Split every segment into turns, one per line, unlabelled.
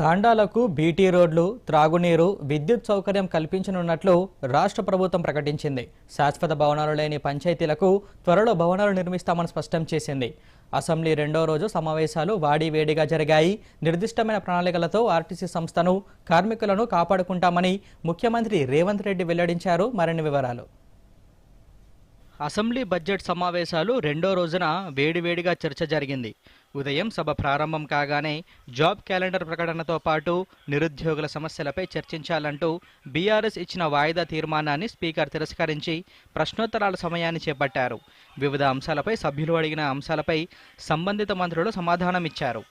తాండాలకు BT రోడ్లు త్రాగునీరు విద్యుత్ సౌకర్యం కల్పించనున్నట్లు రాష్ట్ర ప్రభుత్వం ప్రకటించింది. శాశ్వత భవనాలు లేని పంచాయతీలకు త్వరలో భవనాలు నిర్మిస్తామని స్పష్టం చేసింది. అసెంబ్లీ రెండో రోజు సమావేశాలు వాడివేడిగా జరిగాయి. నిర్దిష్టమైన ప్రణాళికలతో ఆర్టీసీ సంస్థను కార్మికులను కాపాడుకుంటామని ముఖ్యమంత్రి రేవంత్ రెడ్డి వెల్లడించారు. మరిన్ని వివరాలు. అసెంబ్లీ బడ్జెట్ సమావేశాలు రెండో రోజున వేడివేడిగా చర్చ జరిగింది. ఉదయం సభ ప్రారంభం కాగానే జాబ్ క్యాలెండర్ ప్రకటనతో పాటు నిరుద్యోగుల సమస్యలపై చర్చించాలంటూ బీఆర్ఎస్ ఇచ్చిన వాయిదా తీర్మానాన్ని స్పీకర్ తిరస్కరించి ప్రశ్నోత్తరాల సమయాన్ని చేపట్టారు. వివిధ అంశాలపై సభ్యులు అడిగిన అంశాలపై సంబంధిత మంత్రులు సమాధానమిచ్చారు.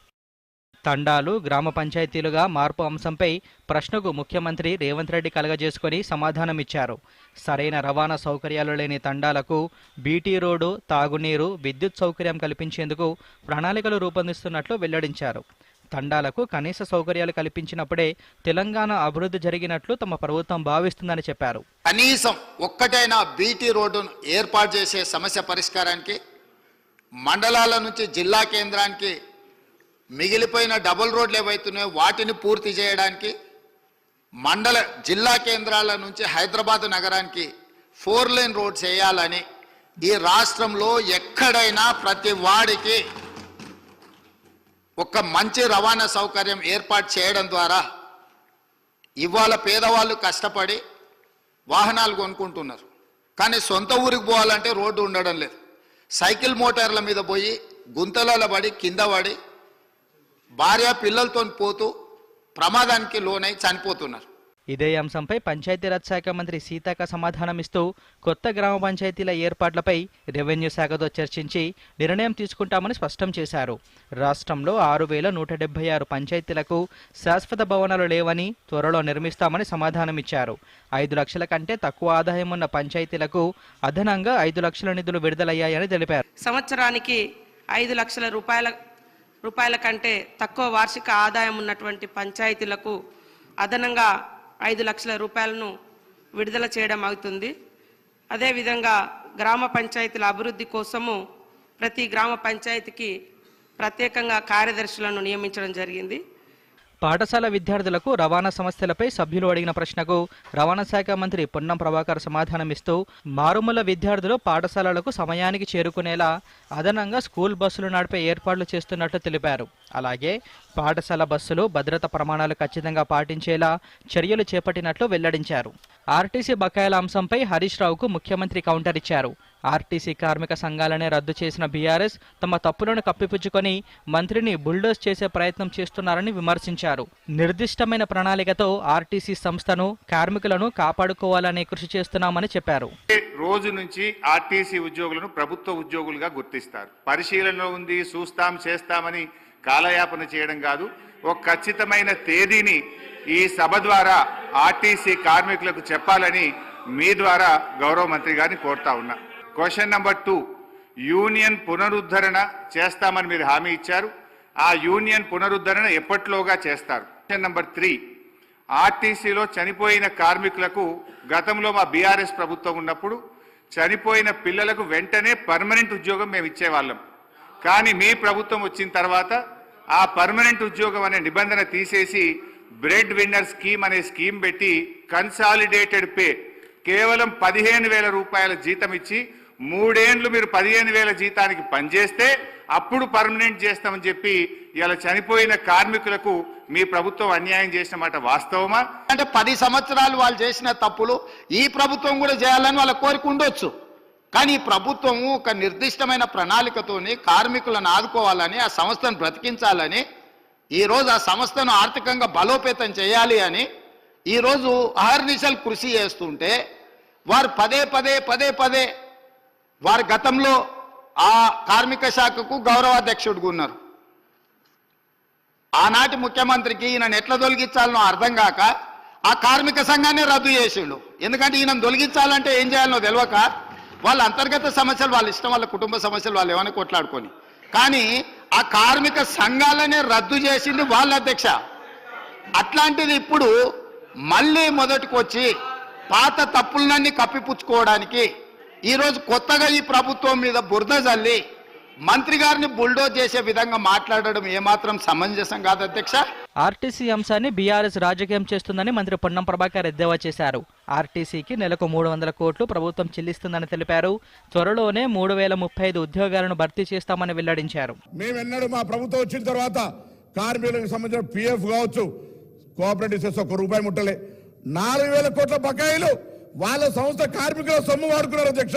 తండాలు గ్రామ పంచాయతీలుగా మార్పు అంశంపై ప్రశ్నకు ముఖ్యమంత్రి రేవంత్ రెడ్డి కలగజేసుకుని సమాధానమిచ్చారు. సరైన రవాణా సౌకర్యాలు లేని తండాలకు బీటీ రోడ్డు తాగునీరు విద్యుత్ సౌకర్యం కల్పించేందుకు ప్రణాళికలు రూపొందిస్తున్నట్లు వెల్లడించారు. తండాలకు కనీస సౌకర్యాలు కల్పించినప్పుడే తెలంగాణ అభివృద్ధి జరిగినట్లు తమ ప్రభుత్వం భావిస్తుందని చెప్పారు.
కనీసం ఒక్కటైనా బీటీ రోడ్డును ఏర్పాటు చేసే సమస్య పరిష్కారానికి మండలాల నుంచి జిల్లా కేంద్రానికి మిగిలిపోయిన డబుల్ రోడ్లు ఏవైతున్నాయో వాటిని పూర్తి చేయడానికి మండల జిల్లా కేంద్రాల నుంచి హైదరాబాద్ నగరానికి ఫోర్ లైన్ రోడ్స్ వేయాలని ఈ రాష్ట్రంలో ఎక్కడైనా ప్రతి వాడికి ఒక మంచి రవాణా సౌకర్యం ఏర్పాటు చేయడం ద్వారా ఇవాళ పేదవాళ్ళు కష్టపడి వాహనాలు కొనుక్కుంటున్నారు. కానీ సొంత ఊరికి పోవాలంటే రోడ్డు ఉండడం లేదు. సైకిల్ మోటార్ల మీద పోయి గుంతలలో పడి కింద పడి భార్య పిల్లలతో పోతూ ప్రమాదానికి లోనై చనిపోతున్నారు.
ఇదే అంశంపై పంచాయతీరాజ్ శాఖ మంత్రి సీతాక సమాధానమిస్తూ కొత్త గ్రామ పంచాయతీల ఏర్పాట్లపై రెవెన్యూ శాఖతో చర్చించి నిర్ణయం తీసుకుంటామని స్పష్టం చేశారు. రాష్ట్రంలో ఆరు వేల నూట డెబ్బై ఆరు పంచాయతీలకు శాశ్వత భవనాలు లేవని త్వరలో నిర్మిస్తామని సమాధానమిచ్చారు. ఐదు లక్షల కంటే తక్కువ ఆదాయం ఉన్న పంచాయతీలకు అదనంగా ఐదు లక్షల నిధులు విడుదలయ్యాయని తెలిపారు.
సంవత్సరానికి ఐదు లక్షల రూపాయల రూపాయల కంటే తక్కువ వార్షిక ఆదాయం ఉన్నటువంటి పంచాయతీలకు అదనంగా ఐదు లక్షల రూపాయలను విడుదల చేయడం అవుతుంది. అదేవిధంగా గ్రామ పంచాయతీల అభివృద్ధి కోసము ప్రతి గ్రామ పంచాయతీకి ప్రత్యేకంగా కార్యదర్శులను నియమించడం జరిగింది.
పాఠశాల విద్యార్థులకు రవాణా సమస్యలపై సభ్యులు అడిగిన ప్రశ్నకు రవాణా శాఖ మంత్రి పొన్నం ప్రభాకర్ సమాధానమిస్తూ మారుమూల విద్యార్థులు పాఠశాలలకు సమయానికి చేరుకునేలా అదనంగా స్కూల్ బస్సులు నడిపే ఏర్పాట్లు చేస్తున్నట్లు తెలిపారు. అలాగే పాఠశాల బస్సులు భద్రత ప్రమాణాలు ఖచ్చితంగా పాటించేలా చర్యలు చేపట్టినట్లు వెల్లడించారు. ఆర్టీసీ బకాయిల అంశంపై హరీష్ రావుకు ముఖ్యమంత్రి కౌంటర్ ఇచ్చారు. ఆర్టీసీ కార్మిక సంఘాలనే రద్దు చేసిన బీఆర్ఎస్ తమ తప్పులను కప్పిపుచ్చుకొని మంత్రిని బుల్డోజ్ చేసే ప్రయత్నం చేస్తున్నారని విమర్శించారు. నిర్దిష్టమైన ప్రణాళికతో ఆర్టీసీ సంస్థను కార్మికులను కాపాడుకోవాలనే కృషి చేస్తున్నామని చెప్పారు.
రోజు నుంచి ఆర్టీసీ ఉద్యోగులను ప్రభుత్వ ఉద్యోగులుగా గుర్తిస్తారు. పరిశీలనలో ఉంది చూస్తాం చేస్తామని కాలయాపన చేయడం కాదు ఒక ఖచ్చితమైన తేదీని ఈ సభ ద్వారా ఆర్టీసీ కార్మికులకు చెప్పాలని మీ ద్వారా గౌరవ మంత్రి గారిని కోరుతా ఉన్నా. క్వశ్చన్ నెంబర్ టూ యూనియన్ పునరుద్ధరణ చేస్తామని మీరు హామీ ఇచ్చారు. ఆ యూనియన్ పునరుద్ధరణ ఎప్పట్లోగా చేస్తారు? క్వశ్చన్ నెంబర్ త్రీ ఆర్టీసీలో చనిపోయిన కార్మికులకు గతంలో మా బీఆర్ఎస్ ప్రభుత్వం ఉన్నప్పుడు చనిపోయిన పిల్లలకు వెంటనే పర్మనెంట్ ఉద్యోగం మేము ఇచ్చేవాళ్ళం. కానీ మీ ప్రభుత్వం వచ్చిన తర్వాత ఆ పర్మనెంట్ ఉద్యోగం అనే నిబంధన తీసేసి బ్రెడ్ విన్నర్ స్కీమ్ అనే స్కీమ్ పెట్టి కన్సాలిడేటెడ్ పే కేవలం పదిహేను వేల రూపాయల జీతం ఇచ్చి మూడేండ్లు మీరు పదిహేను వేల జీతానికి పనిచేస్తే అప్పుడు పర్మనెంట్ చేస్తామని చెప్పి ఇలా చనిపోయిన కార్మికులకు మీ ప్రభుత్వం అన్యాయం చేసిన మాట వాస్తవమా?
అంటే పది సంవత్సరాలు వాళ్ళు చేసిన తప్పులు ఈ ప్రభుత్వం కూడా చేయాలని వాళ్ళ కోరిక ఉండొచ్చు. కానీ ప్రభుత్వము ఒక నిర్దిష్టమైన ప్రణాళికతోని కార్మికులను ఆదుకోవాలని ఆ సంస్థను బ్రతికించాలని ఈరోజు ఆ సంస్థను ఆర్థికంగా బలోపేతం చేయాలి అని ఈరోజు అహర్నిశలు కృషి చేస్తుంటే వారు పదే పదే పదే పదే వారి గతంలో ఆ కార్మిక శాఖకు గౌరవాధ్యక్షుడుగా ఉన్నారు. ఆనాటి ముఖ్యమంత్రికి ఈయనను ఎట్లా తొలగించాలనో అర్థం కాక ఆ కార్మిక సంఘాన్ని రద్దు చేసిండు. ఎందుకంటే ఈయన తొలగించాలంటే ఏం చేయాలనో తెలియక వాళ్ళ అంతర్గత సమస్యలు వాళ్ళ ఇష్టం వాళ్ళ కుటుంబ సమస్యలు వాళ్ళు ఏమైనా కొట్లాడుకొని. కానీ ఆ కార్మిక సంఘాలనే రద్దు చేసింది వాళ్ళ అధ్యక్ష. అట్లాంటిది ఇప్పుడు మళ్ళీ మొదటికి వచ్చి పాత తప్పులన్నీ కప్పిపుచ్చుకోవడానికి ఈరోజు కొత్తగా ఈ ప్రభుత్వం మీద బురద జల్లి మంత్రి గారిని బుల్డోజ్ చేసే విధంగా మాట్లాడడం ఏమాత్రం సమంజసం కాదు అధ్యక్ష.
ఆర్టీసీ అంశాన్ని బీఆర్ఎస్ రాజకీయం చేస్తుందని మంత్రి పొన్నం ప్రభాకర్ ఎద్దేవా చేశారు. ఆర్టీసీకి నెలకు మూడు వందల కోట్లు ప్రభుత్వం చెల్లిస్తుందని తెలిపారు. త్వరలోనే మూడు వేల ముప్పై ఐదు ఉద్యోగాలను భర్తీ చేస్తామని వెల్లడించారు.
మేమెన్నడూ మా ప్రభుత్వం వచ్చిన తర్వాత కార్మికులకు సంబంధించిన పిఎఫ్ కావచ్చు కోఆపరేటివ్ సెస్ ఒక్క రూపాయి ముట్టలే. నాలుగు వేల కోట్ల బకాయిలు వాళ్ళ సంస్థ కార్మికుల సొమ్ము వాడుకున్నారు అధ్యక్ష.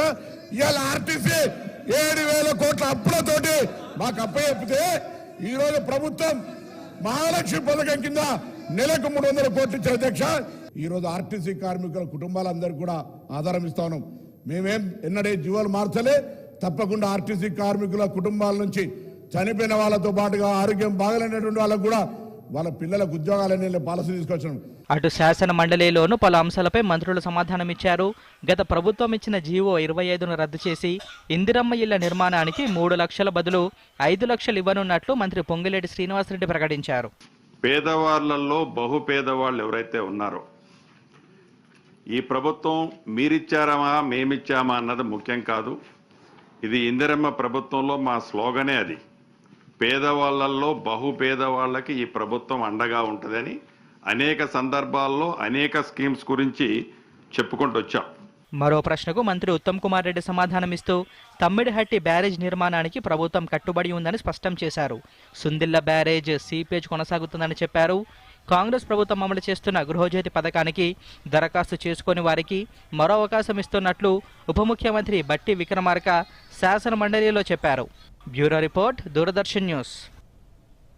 ఇవాళ ఆర్టీసీ ఏడు వేల కోట్ల అప్పులతోటి మాకు అప్ప చెప్తే ఈరోజు ప్రభుత్వం మహాలక్ష్మి పథకం కింద నెలకు మూడు వందల కోట్లు ఇచ్చే అధ్యక్ష. ఈ రోజు ఆర్టీసీ కార్మికుల కుటుంబాలందరికీ కూడా ఆధారం ఇస్తా ఉన్నాం. మేమేం ఎన్నడే జీవాలు మార్చలే తప్పకుండా ఆర్టీసీ కార్మికుల కుటుంబాల నుంచి చనిపోయిన వాళ్ళతో పాటుగా ఆరోగ్యం బాగలేనటువంటి వాళ్ళకు కూడా వాళ్ళ పిల్లలకు ఉద్యోగాలనే పాలసీ తీసుకొచ్చాం
అటు శాసన మండలిలోనూ పలు అంశాలపై మంత్రులు సమాధానమిచ్చారు. గత ప్రభుత్వం ఇచ్చిన జీవో ఇరవై ఐదును రద్దు చేసి ఇందిరమ్మ ఇళ్ళ నిర్మాణానికి మూడు లక్షల బదులు ఐదు లక్షలు ఇవ్వనున్నట్లు మంత్రి పొంగిలేటి శ్రీనివాసరెడ్డి ప్రకటించారు.
పేదవాళ్ళలో బహు పేదవాళ్ళు ఎవరైతే ఉన్నారో ఈ ప్రభుత్వం మీరిచ్చారమా మేమిచ్చామా అన్నది ముఖ్యం కాదు. ఇది ఇందిరమ్మ ప్రభుత్వంలో మా స్లోగనే అది. పేదవాళ్ళలో బహు పేదవాళ్ళకి ఈ ప్రభుత్వం అండగా ఉంటుందని అనేక సందర్భాల్లో అనేక స్కీమ్స్ గురించి చెప్పుకుంటూ వచ్చాం
మరో ప్రశ్నకు మంత్రి ఉత్తమ్ కుమార్ రెడ్డి సమాధానమిస్తూ తమ్మిడిహట్టి బ్యారేజ్ నిర్మాణానికి ప్రభుత్వం కట్టుబడి ఉందని స్పష్టం చేశారు. సుందిల్ల బ్యారేజ్ సీపేజ్ కొనసాగుతుందని చెప్పారు. కాంగ్రెస్ ప్రభుత్వం అమలు చేస్తున్న గృహజ్యోతి పథకానికి దరఖాస్తు చేసుకుని వారికి మరో అవకాశం ఇస్తున్నట్లు ఉప ముఖ్యమంత్రి బట్టి విక్రమార్క శాసన మండలిలో చెప్పారు. Bureau report Doordarshan news.